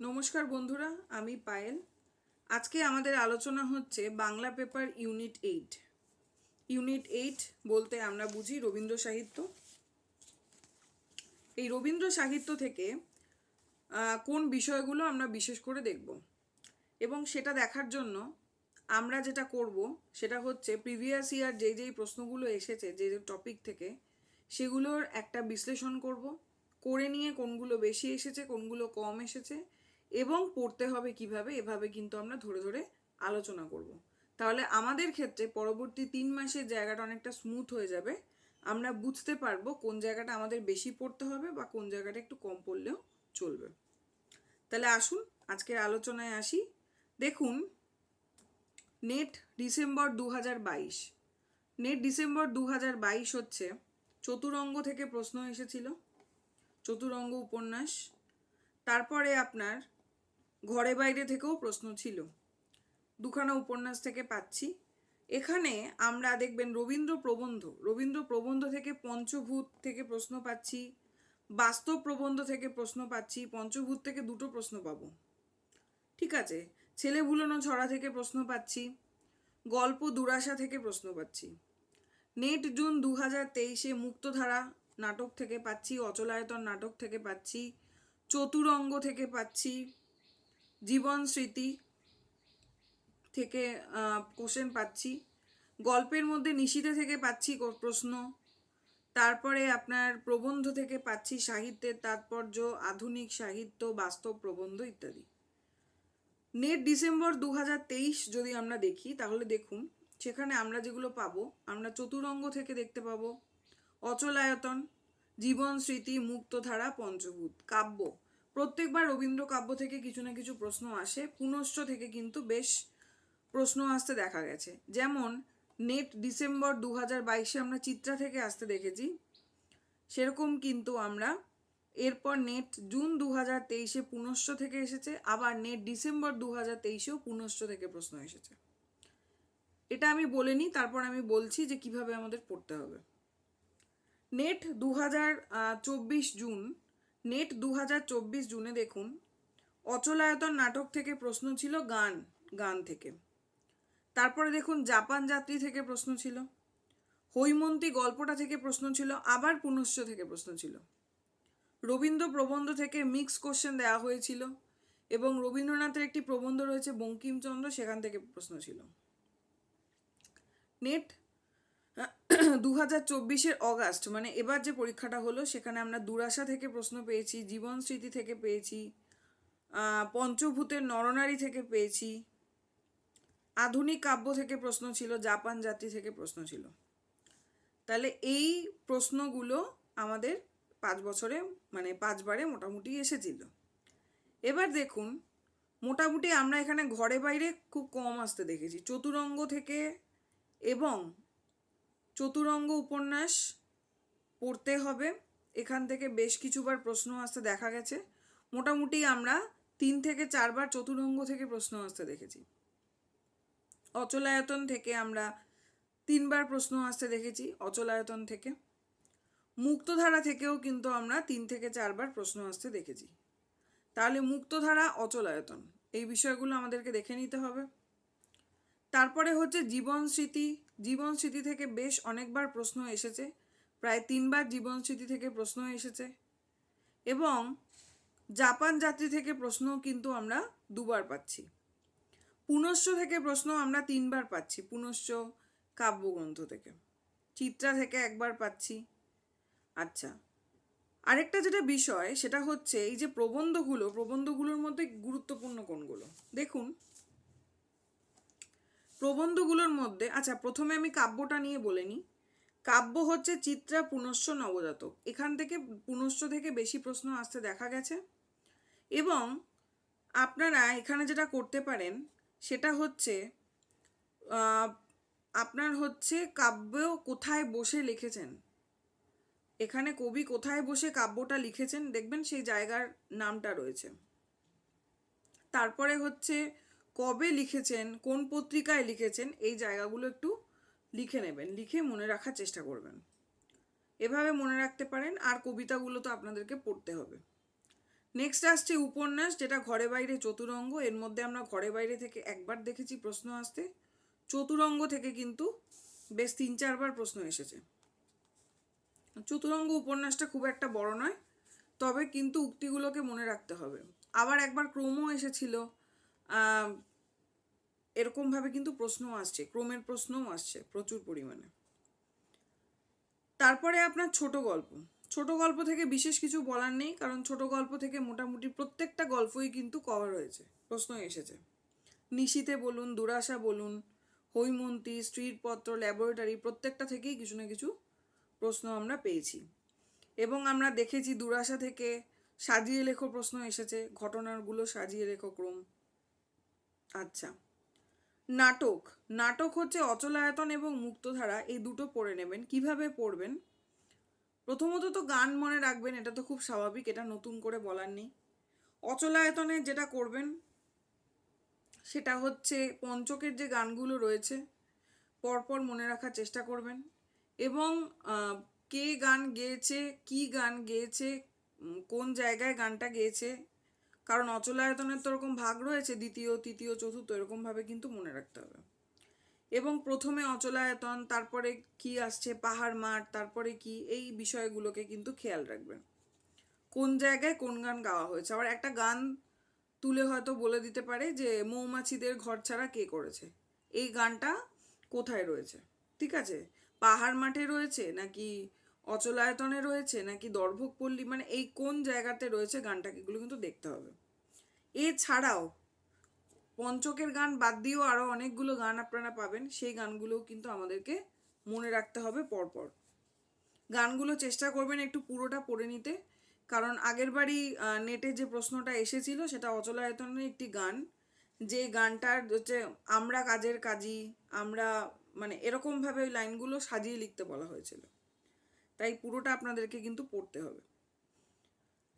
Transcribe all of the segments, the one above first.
নমস্কার বন্ধুরা, আমি পায়েল। আজকে আমাদের আলোচনা হচ্ছে Bangla paper unit eight. Unit eight বলতে আমরা বুঝি রবীন্দ্র সাহিত্য। এই রবীন্দ্র সাহিত্য থেকে কোন বিষয়গুলো আমরা বিশেষ করে দেখব এবং সেটা দেখার জন্য আমরা যেটা করব সেটা হচ্ছে প্রিভিয়াস ইয়ার যেই যেই প্রশ্নগুলো এসেছে, যে যে টপিক থেকে, সেগুলোর একটা বিশ্লেষণ করব। করে নিয়ে কোনগুলো বেশি এসেছে, কোনগুলো কম এসেছে, এবং পড়তে হবে কীভাবে, এভাবে কিন্তু আমরা ধরে ধরে আলোচনা করব। তাহলে আমাদের ক্ষেত্রে পরবর্তী তিন মাসের জায়গাটা অনেকটা স্মুথ হয়ে যাবে। আমরা বুঝতে পারব কোন জায়গাটা আমাদের বেশি পড়তে হবে বা কোন জায়গাটা একটু কম পড়লেও চলবে। তাহলে আসুন, আজকের আলোচনায় আসি। দেখুন নেট ডিসেম্বর দু বাইশ। নেট ডিসেম্বর দু বাইশ হচ্ছে চতুরঙ্গ থেকে প্রশ্ন এসেছিল, চতুরঙ্গ উপন্যাস। তারপরে আপনার ঘরে বাইরে থেকেও প্রশ্ন ছিল, দুখানা উপন্যাস থেকে পাচ্ছি। এখানে আমরা দেখবেন রবীন্দ্র প্রবন্ধ রবীন্দ্র প্রবন্ধ থেকে পঞ্চভূত থেকে প্রশ্ন পাচ্ছি, বাস্তব প্রবন্ধ থেকে প্রশ্ন পাচ্ছি, পঞ্চভূত থেকে দুটো প্রশ্ন পাবো। ঠিক আছে? ছেলে ভুলোনো ছড়া থেকে প্রশ্ন পাচ্ছি, গল্প দুরাশা থেকে প্রশ্ন পাচ্ছি। নেট জুন দু হাজার তেইশে মুক্তধারা নাটক থেকে পাচ্ছি, অচলায়তন নাটক থেকে পাচ্ছি, চতুরঙ্গ থেকে পাচ্ছি, জীবন স্মৃতি থেকে কোশ্চেন পাচ্ছি, গল্পের মধ্যে নিশীতে থেকে পাচ্ছি প্রশ্ন, তারপরে আপনার প্রবন্ধ থেকে পাচ্ছি সাহিত্যের তাৎপর্য, আধুনিক সাহিত্য, বাস্তব প্রবন্ধ ইত্যাদি। নেট ডিসেম্বর দু হাজার তেইশ যদি আমরা দেখি, তাহলে দেখুন, সেখানে আমরা যেগুলো পাবো, আমরা চতুরঙ্গ থেকে দেখতে পাবো। অচলায়তন, জীবন স্মৃতি, মুক্তধারা, পঞ্চভূত, কাব্য। প্রত্যেকবার রবীন্দ্র কাব্য থেকে কিছু না কিছু প্রশ্ন আসে। পুনশ্চ থেকে কিন্তু বেশ প্রশ্ন আসতে দেখা গেছে। যেমন, নেট ডিসেম্বর দু হাজার বাইশে আমরা চিত্রা থেকে আসতে দেখেছি। সেরকম কিন্তু আমরা এরপর নেট জুন দু হাজার তেইশে পুনশ্চ থেকে এসেছে, আবার নেট ডিসেম্বর দু হাজার তেইশেও পুনশ্চ থেকে প্রশ্ন এসেছে। এটা আমি বলে নিই, তারপর আমি বলছি যে কীভাবে আমাদের পড়তে হবে। নেট দু হাজার চব্বিশ জুন নেট দু হাজার চব্বিশ জুনে দেখুন, অচলায়তন নাটক থেকে প্রশ্ন ছিল গান গান থেকে। তারপরে দেখুন জাপান যাত্রী থেকে প্রশ্ন ছিল, হৈমন্তী গল্পটা থেকে প্রশ্ন ছিল, আবার পুনশ্চ থেকে প্রশ্ন ছিল। রবীন্দ্র প্রবন্ধ থেকে মিক্স কোশ্চেন দেওয়া হয়েছিল এবং রবীন্দ্রনাথের একটি প্রবন্ধ রয়েছে বঙ্কিমচন্দ্র, সেখান থেকে প্রশ্ন ছিল। নেট দু হাজার চব্বিশের অগাস্ট মানে এবার যে পরীক্ষাটা হলো, সেখানে আমরা দুরাশা থেকে প্রশ্ন পেয়েছি, জীবন স্মৃতি থেকে পেয়েছি পঞ্চভূতের নরনারী থেকে পেয়েছি, আধুনিক কাব্য থেকে প্রশ্ন ছিল, জাপান জাতি থেকে প্রশ্ন ছিল। তাহলে এই প্রশ্নগুলো আমাদের পাঁচ বছরে মানে পাঁচবারে মোটামুটি এসেছিল। এবার দেখুন, মোটামুটি আমরা এখানে ঘরে বাইরে খুব কম আসতে দেখেছি। চতুরঙ্গ থেকে এবং চতুরঙ্গ উপন্যাস পড়তে হবে। এখান থেকে বেশ কিছুবার প্রশ্ন আসতে দেখা গেছে। মোটামুটি আমরা তিন থেকে চারবার চতুরঙ্গ থেকে প্রশ্ন আসতে দেখেছি। অচলায়তন থেকে আমরা তিনবার প্রশ্ন আসতে দেখেছি অচলায়তন থেকে। মুক্তধারা থেকেও কিন্তু আমরা তিন থেকে চারবার প্রশ্ন আসতে দেখেছি। তাহলে মুক্তধারা অচলায়তন এই বিষয়গুলো আমাদেরকে দেখে নিতে হবে। তারপরে হচ্ছে জীবন স্মৃতি। জীবন স্মৃতি থেকে বেশ অনেকবার প্রশ্ন এসেছে, প্রায় তিনবার জীবন স্মৃতি থেকে প্রশ্ন এসেছে। এবং জাপান যাত্রী থেকে প্রশ্ন কিন্তু আমরা দুবার পাচ্ছি। পুনশ্চ থেকে প্রশ্ন আমরা তিনবার পাচ্ছি, পুনশ্চ কাব্যগ্রন্থ থেকে। চিত্রা থেকে একবার পাচ্ছি। আচ্ছা। আরেকটা যেটা বিষয়, সেটা হচ্ছে এই যে প্রবন্ধগুলো, প্রবন্ধগুলোর মধ্যে গুরুত্বপূর্ণ কোনগুলো? দেখুন। প্রবন্ধগুলোর মধ্যে আচ্ছা প্রথমে আমি কাব্যটা নিয়ে বলে নিই। কাব্য হচ্ছে চিত্রা পুনশ্চ নবজাতক। এখান থেকে পুনশ্চ থেকে বেশি প্রশ্ন আসতে দেখা গেছে। এবং আপনারা এখানে যেটা করতে পারেন, সেটা হচ্ছে আপনার হচ্ছে কাব্য কোথায় বসে লিখেছেন? এখানে কবি কোথায় বসে কাব্যটা লিখেছেন দেখবেন সেই জায়গার নামটা রয়েছে। তারপরে হচ্ছে কবে লিখেছেন, কোন পত্রিকায় লিখেছেন, এই জায়গাগুলো একটু লিখে নেবেন, লিখে মনে রাখার চেষ্টা করবেন। এভাবে মনে রাখতে পারেন, আর কবিতাগুলো তো আপনাদেরকে পড়তে হবে। নেক্সট আসছে উপন্যাস, যেটা ঘরে বাইরে চতুরঙ্গ, এর মধ্যে আমরা ঘরে বাইরে থেকে একবার দেখেছি প্রশ্ন আসতে। চতুরঙ্গ থেকে কিন্তু বেশ তিন চারবার প্রশ্ন এসেছে। চতুরঙ্গ উপন্যাসটা খুব একটা বড় নয়, তবে কিন্তু উক্তিগুলোকে মনে রাখতে হবে। আবার একবার ক্রমও এসেছিল এরকমভাবে কিন্তু প্রশ্নও আসছে, ক্রমের প্রশ্নও আসছে প্রচুর পরিমাণে। তারপরে আপনার ছোট গল্প। ছোট গল্প থেকে বিশেষ কিছু বলার নেই, কারণ ছোট গল্প থেকে মোটামুটি প্রত্যেকটা গল্পই কিন্তু কভার হয়েছে প্রশ্ন এসেছে। নিশীতে বলুন, দুরাশা বলুন, হৈমন্তী স্ট্রিট পত্র ল্যাবরেটরি প্রত্যেকটা থেকেই কিছু না কিছু প্রশ্ন আমরা পেয়েছি। এবং আমরা দেখেছি দুরাশা থেকে সাজিয়ে লেখো প্রশ্ন এসেছে, ঘটনাগুলো সাজিয়ে লেখো ক্রম। আচ্ছা। নাটক। নাটক হচ্ছে অচলায়তন এবং মুক্তধারা, এই দুটো পড়ে নেবেন। কীভাবে পড়বেন? প্রথমত তো গান মনে রাখবেন, এটা তো খুব স্বাভাবিক, এটা নতুন করে বলার নেই। অচলায়তনে যেটা করবেন, সেটা হচ্ছে পঞ্চকের যে গানগুলো রয়েছে, পরপর মনে রাখার চেষ্টা করবেন। এবং কে গান গেয়েছে, কি গান গেয়েছে কোন জায়গায় গানটা গেয়েছে, কারণ অচলায়তনের তো ওরকম ভাগ রয়েছে, দ্বিতীয়, তৃতীয়, চতুর্থ এরকমভাবে কিন্তু মনে রাখতে হবে। এবং প্রথমে অচলায়তন তারপরে কি আসছে, পাহাড় মাঠ, তারপরে কি, এই বিষয়গুলোকে কিন্তু খেয়াল রাখবেন। কোন জায়গায় কোন গান গাওয়া হয়েছে। আবার একটা গান তুলে হয়তো বলে দিতে পারে যে, মৌমাছিদের ঘর ছাড়া কে করেছে? এই গানটা কোথায় রয়েছে? ঠিক আছে? পাহাড় মাঠে রয়েছে নাকি অচলায়তনে রয়েছে নাকি দর্ভকপল্লী মানে এই কোন জায়গাতে রয়েছে গানটাকে এগুলো কিন্তু দেখতে হবে। এছাড়াও পঞ্চকের গান বাদ দিয়েও আরও অনেকগুলো গান আপনারা পাবেন। সেই গানগুলোও কিন্তু আমাদেরকে মনে রাখতে হবে পরপর। গানগুলো চেষ্টা করবেন একটু পুরোটা পড়ে নিতে। কারণ আগের বারই নেটে যে প্রশ্নটা এসেছিল সেটা অচলায়তনের একটি গান। যে গানটার হচ্ছে, আমরা কাজের কাজী, আমরা মানে এরকমভাবে ওই লাইনগুলো সাজিয়ে লিখতে বলা হয়েছিল। তাই পুরোটা আপনাদেরকে কিন্তু পড়তে হবে।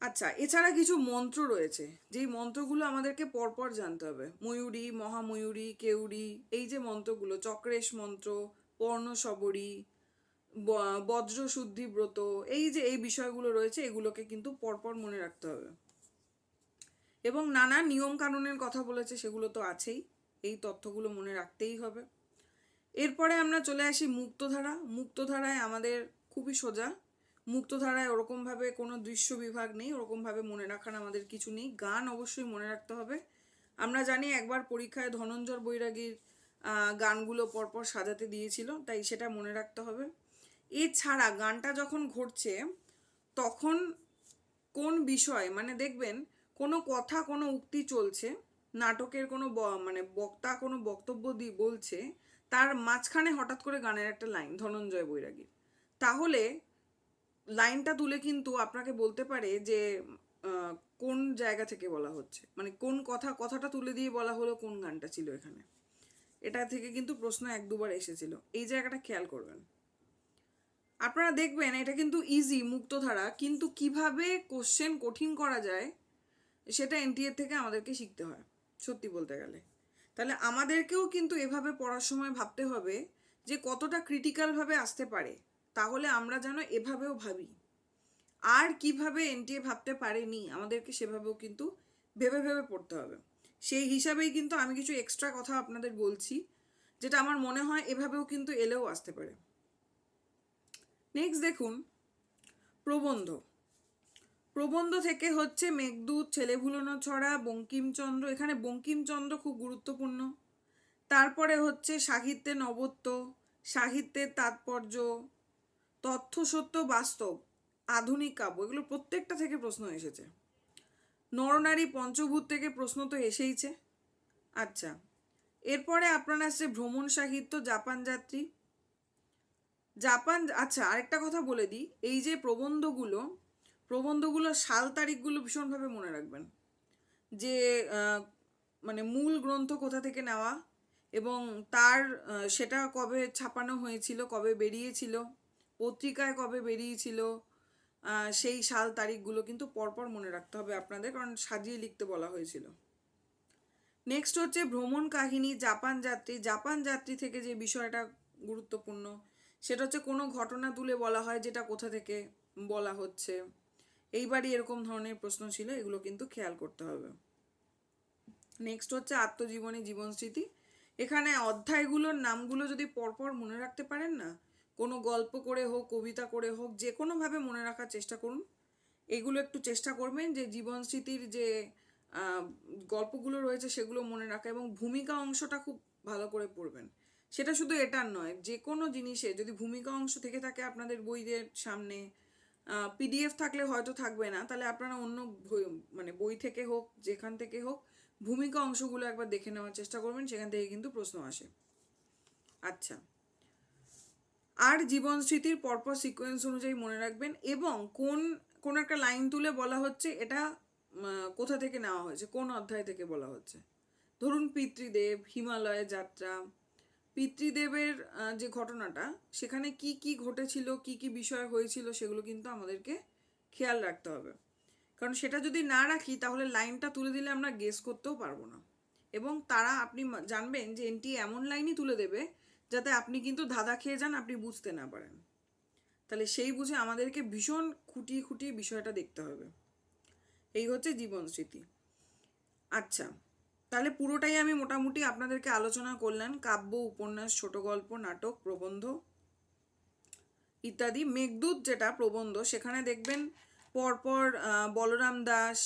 আচ্ছা এছাড়া কিছু মন্ত্র রয়েছে। যেই মন্ত্রগুলো আমাদেরকে পরপর জানতে হবে। ময়ূরী, মহাময়ূরী কেউরি এই যে মন্ত্রগুলো, চক্রেশ মন্ত্র, পর্ণশবরী বজ্র শুদ্ধি ব্রত, এই যে এই বিষয়গুলো রয়েছে, এগুলোকে কিন্তু পরপর মনে রাখতে হবে। এবং নানা নিয়ম কানুনের কথা বলেছে, সেগুলো তো আছেই। এই তথ্যগুলো মনে রাখতেই হবে। এরপরে আমরা চলে আসি মুক্তধারা। মুক্তধারায় আমাদের খুবই সোজা। মুক্তধারায় ওরকমভাবে কোনো দৃশ্য বিভাগ নেই, ওরকমভাবে মনে রাখার আমাদের কিছু নেই। গান অবশ্যই মনে রাখতে হবে। আমরা জানি একবার পরীক্ষায় ধনঞ্জর বৈরাগীর গানগুলো পরপর সাজাতে দিয়েছিল, তাই সেটা মনে রাখতে হবে। এছাড়া গানটা যখন ঘটছে, তখন কোন বিষয় মানে দেখবেন, কোনো কথা, কোনো উক্তি চলছে, নাটকের কোনো মানে বক্তা কোনো বক্তব্য দিয়ে বলছে তার মাঝখানে হঠাৎ করে গানের একটা লাইন, ধনঞ্জয় বৈরাগীর। তাহলে লাইনটা তুলে কিন্তু আপনাকে বলতে পারে যে কোন জায়গা থেকে বলা হচ্ছে? মানে কোন কথা, কথাটা তুলে দিয়ে বলা হলো, কোন গানটা ছিল এখানে? এটা থেকে কিন্তু প্রশ্ন এক দুবার এসেছিল। এই জায়গাটা খেয়াল করবেন। আপনারা দেখবেন, এটা কিন্তু ইজি মুক্তধারা, কিন্তু কীভাবে কোশ্চেন কঠিন করা যায়, সেটা এনটিএ থেকে আমাদেরকে শিখতে হয়, সত্যি বলতে গেলে। তাহলে আমাদেরকেও কিন্তু এভাবে পড়ার সময় ভাবতে হবে যে কতটা ক্রিটিক্যালভাবে আসতে পারে, তাহলে আমরা যেন এভাবেও ভাবি। আর কীভাবে এনটিএ ভাবতে পারেনি, আমাদেরকে সেভাবেও কিন্তু ভেবে ভেবে পড়তে হবে। সেই হিসাবেই কিন্তু আমি কিছু এক্সট্রা কথা আপনাদের বলছি, যেটা আমার মনে হয় এভাবেও কিন্তু এলেও আসতে পারে। নেক্সট দেখুন, প্রবন্ধ। প্রবন্ধ থেকে হচ্ছে মেঘদূত ছেলে ভুলোনো ছড়া, বঙ্কিমচন্দ্র, এখানে বঙ্কিমচন্দ্র খুব গুরুত্বপূর্ণ। তারপরে হচ্ছে সাহিত্যে নবত্ব, সাহিত্যের তাৎপর্য, তথ্য, সত্য, বাস্তব, আধুনিক কাব্য, এগুলো প্রত্যেকটা থেকে প্রশ্ন এসেছে। নরনারী পঞ্চভূত থেকে প্রশ্ন তো এসেইছে। আচ্ছা এরপরে আপনার আসছে ভ্রমণ সাহিত্য, জাপান যাত্রী। জাপান আচ্ছা আরেকটা কথা বলে দিই, এই যে প্রবন্ধগুলো প্রবন্ধগুলো, সাল তারিখগুলো ভীষণভাবে মনে রাখবেন। যে মানে মূল গ্রন্থ কোথা থেকে নেওয়া এবং তার সেটা কবে ছাপানো হয়েছিল, কবে বেরিয়েছিল, পত্রিকায় কবে বেরিয়েছিল সেই সাল তারিখগুলো কিন্তু পরপর মনে রাখতে হবে আপনাদের, কারণ সাজিয়ে লিখতে বলা হয়েছিল। নেক্সট হচ্ছে ভ্রমণ কাহিনী, জাপান যাত্রী। জাপান যাত্রী থেকে যে বিষয়টা গুরুত্বপূর্ণ, সেটা হচ্ছে কোনো ঘটনা তুলে বলা হয় যেটা কোথা থেকে বলা হচ্ছে। এইবারই এরকম ধরনের প্রশ্ন ছিল, এগুলো কিন্তু খেয়াল করতে হবে। নেক্সট হচ্ছে আত্মজীবনী জীবন স্মৃতি এখানে অধ্যায়গুলোর নামগুলো যদি পরপর মনে রাখতে পারেন না, কোনো গল্প করে হোক, কবিতা করে হোক, যে কোনোভাবে মনে রাখার চেষ্টা করুন। এগুলো একটু চেষ্টা করবেন যে জীবন স্মৃতির যে গল্পগুলো রয়েছে সেগুলো মনে রাখা এবং ভূমিকা অংশটা খুব ভালো করে পড়বেন। সেটা শুধু এটার নয়, যে কোনো জিনিসে যদি ভূমিকা অংশ থেকে থাকে আপনাদের বইদের সামনে পিডিএফ থাকলে হয়তো থাকবে না। তাহলে আপনারা অন্য মানে বই থেকে হোক, যেখান থেকে হোক, ভূমিকা অংশগুলো একবার দেখে নেওয়ার চেষ্টা করবেন, সেখান থেকে কিন্তু প্রশ্ন আসে। আচ্ছা। আর জীবন স্মৃতির পরপর সিকোয়েন্স অনুযায়ী মনে রাখবেন এবং কোন কোন একটা লাইন তুলে বলা হচ্ছে, এটা কোথা থেকে নেওয়া হয়েছে, কোন অধ্যায় থেকে বলা হচ্ছে? ধরুন পিতৃদেব, হিমালয়ে যাত্রা পিতৃদেবের যে ঘটনাটা, সেখানে কি কি ঘটেছিল, কি কি বিষয় হয়েছিল, সেগুলো কিন্তু আমাদেরকে খেয়াল রাখতে হবে। কারণ সেটা যদি না রাখি, তাহলে লাইনটা তুলে দিলে আমরা গেস করতেও পারব না। এবং তারা, আপনি জানবেন যে এনটি এমন লাইনই তুলে দেবে, যাতে আপনি কিন্তু ধাঁধা খেয়ে যান, আপনি বুঝতে না পারেন। তাহলে সেই বুঝে আমাদেরকে ভীষণ খুঁটিয়ে খুঁটিয়ে বিষয়টা দেখতে হবে। এই হচ্ছে জীবন স্মৃতি। আচ্ছা তাহলে পুরোটাই আমি মোটামুটি আপনাদেরকে আলোচনা করলাম। কাব্য, উপন্যাস, ছোট গল্প, নাটক, প্রবন্ধ ইত্যাদি। মেঘদূত যেটা প্রবন্ধ, সেখানে দেখবেন পরপর বলরাম দাস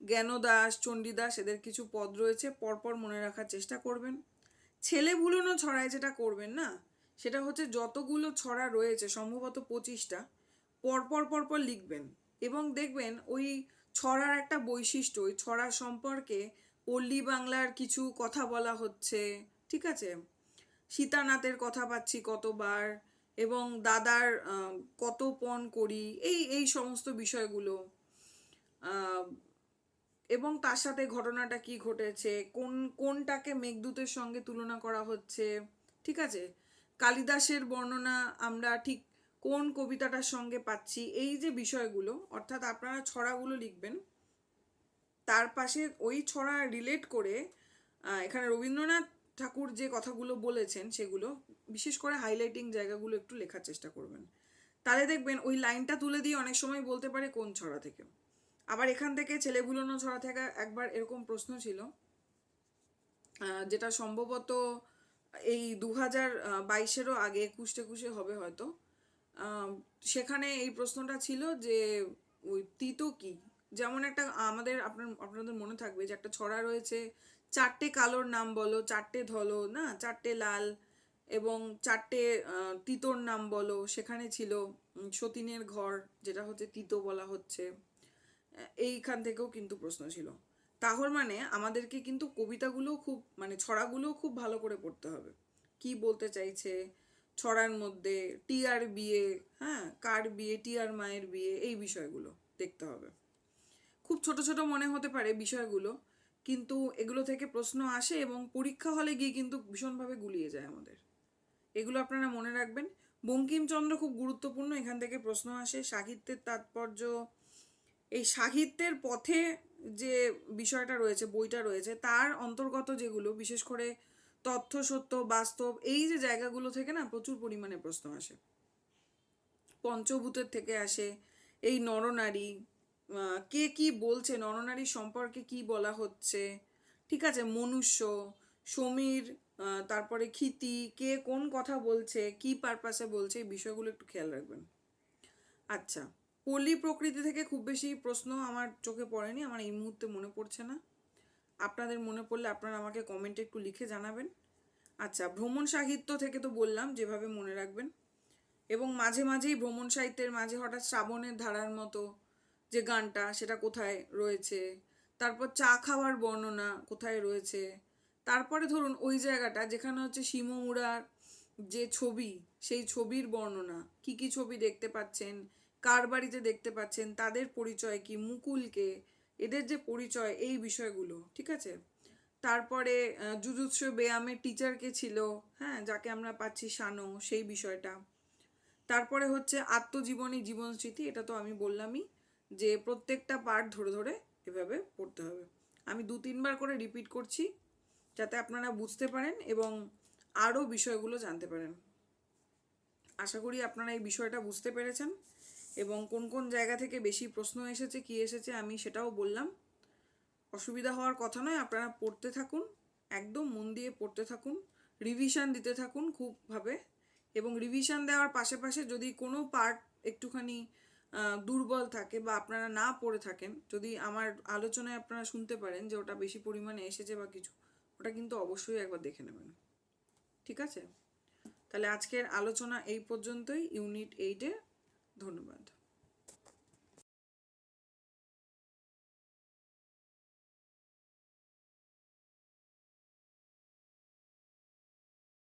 জ্ঞান দাস চণ্ডীদাস, এদের কিছু পদ রয়েছে। পরপর মনে রাখার চেষ্টা করবেন। ছেলে ভুলোনো ছড়ায় যেটা করবেন না, সেটা হচ্ছে যতগুলো ছড়া রয়েছে, সম্ভবত পঁচিশটা, পরপর পরপর লিখবেন। এবং দেখবেন ওই ছড়ার একটা বৈশিষ্ট্য, ওই ছড়া সম্পর্কে পল্লী বাংলার কিছু কথা বলা হচ্ছে, ঠিক আছে? সীতানাথের কথা পাচ্ছি কতবার এবং দাদার কত পণ করি, এই এই সমস্ত বিষয়গুলো। এবং তার সাথে ঘটনাটা কি ঘটেছে, কোন, কোনটাকে মেঘদূতের সঙ্গে তুলনা করা হচ্ছে, ঠিক আছে? কালিদাসের বর্ণনা আমরা ঠিক কোন কবিতাটার সঙ্গে পাচ্ছি, এই যে বিষয়গুলো, অর্থাৎ আপনারা ছড়াগুলো লিখবেন। তার পাশে ওই ছড়া রিলেট করে এখানে রবীন্দ্রনাথ ঠাকুর যে কথাগুলো বলেছেন সেগুলো, বিশেষ করে হাইলাইটিং জায়গাগুলো একটু লেখার চেষ্টা করবেন। তাহলে দেখবেন ওই লাইনটা তুলে দিয়ে অনেক সময় বলতে পারে কোন ছড়া থেকে। আবার এখান থেকে ছেলে ভুলোনো ছড়া থেকে একবার এরকম প্রশ্ন ছিল যেটা সম্ভবত এই দু হাজার বাইশেরও আগে একুশ টেকুশে হবে হয়তো। সেখানে এই প্রশ্নটা ছিল যে ওই তিতো কি? যেমন একটা, আমাদের, আপনার, আপনাদের মনে থাকবে যে একটা ছড়া রয়েছে, চারটে কালোর নাম বলো, চারটে ধলো, না? চারটে লাল এবং চারটে তিতোর নাম বলো, সেখানে ছিল সতীনের ঘর, যেটা হচ্ছে তিতো বলা হচ্ছে। এইখান থেকেও কিন্তু প্রশ্ন ছিল। তাহলে মানে আমাদেরকে কিন্তু কবিতাগুলো খুব মানে ছড়াগুলো খুব ভালো করে পড়তে হবে। কি বলতে চাইছে ছড়ার মধ্যে টিয়ার বিয়ে হ্যাঁ? কার বিয়ে টিয়ার মায়ের বিয়ে, এই বিষয়গুলো দেখতে হবে। খুব ছোট ছোট মনে হতে পারে বিষয়গুলো, কিন্তু এগুলো থেকে প্রশ্ন আসে এবং পরীক্ষা হলে গিয়ে কিন্তু ভীষণভাবে গুলিয়ে যায় আমাদের। এগুলো আপনারা মনে রাখবেন। বঙ্কিমচন্দ্র খুব গুরুত্বপূর্ণ, এখান থেকে প্রশ্ন আসে। সাহিত্যের তাৎপর্য, এই সাহিত্যের পথে যে বিষয়টা রয়েছে, বইটা রয়েছে, তার অন্তর্গত যেগুলো, বিশেষ করে তথ্য, সত্য, বাস্তব, এই যে জায়গাগুলো থেকে না প্রচুর পরিমাণে প্রশ্ন আসে। পঞ্চভূতের থেকে আসে, এই নরনারী কে কি বলছে? নরনারী সম্পর্কে কি বলা হচ্ছে? ঠিক আছে, মনুষ্য, সমীর তারপরে ক্ষিতি, কে কোন কথা বলছে, কি পারপাসে বলছে, এই বিষয়গুলো একটু খেয়াল রাখবেন। আচ্ছা পল্লী প্রকৃতি থেকে খুব বেশি প্রশ্ন আমার চোখে পড়েনি, আমার এই মুহূর্তে মনে পড়ছে না। আপনাদের মনে পড়লে আপনারা আমাকে কমেন্টে একটু লিখে জানাবেন। আচ্ছা ভ্রমণ সাহিত্য থেকে তো বললাম, যেভাবে মনে রাখবেন। এবং মাঝে মাঝেই ভ্রমণ সাহিত্যের মাঝে হঠাৎ শ্রাবণের ধারার মতো যে গানটা সেটা কোথায় রয়েছে, তারপর চা খাওয়ার বর্ণনা কোথায় রয়েছে, তারপরে ধরুন ওই জায়গাটা যেখানে হচ্ছে শিমুড়ার যে ছবি, সেই ছবির বর্ণনা, কি কি ছবি দেখতে পাচ্ছেন, কার বাড়িতে দেখতে পাচ্ছেন, তাদের পরিচয় কি, মুকুলকে, এদের যে পরিচয়, এই বিষয়গুলো, ঠিক আছে? তারপরে জুজুৎসু ব্যায়ামের টিচার কে ছিল হ্যাঁ যাকে আমরা পাচ্ছি শানো, সেই বিষয়টা। তারপরে হচ্ছে আত্মজীবনী, জীবন স্মৃতি, এটা তো আমি বললামই যে প্রত্যেকটা পার্ট ধরে ধরে এভাবে পড়তে হবে। আমি দু তিনবার করে রিপিট করছি যাতে আপনারা বুঝতে পারেন এবং আরও বিষয়গুলো জানতে পারেন। আশা করি আপনারা এই বিষয়টা বুঝতে পেরেছেন এবং কোন কোন জায়গা থেকে বেশি প্রশ্ন এসেছে, কি এসেছে আমি সেটাও বললাম। অসুবিধা হওয়ার কথা নয়, আপনারা পড়তে থাকুন, একদম মন দিয়ে পড়তে থাকুন রিভিশন দিতে থাকুন খুবভাবে এবং রিভিশন দেওয়ার পাশে পাশে যদি কোনো পার্ট একটুখানি দুর্বল থাকে বা আপনারা না পড়ে থাকেন, যদি আমার আলোচনায় আপনারা শুনতে পারেন যে ওটা বেশি পরিমাণে এসেছে বা কিছু, ওটা কিন্তু অবশ্যই একবার দেখে নেবেন। ঠিক আছে? তাহলে আজকের আলোচনা এই পর্যন্তই। ইউনিট এইটে ধন্যবাদ।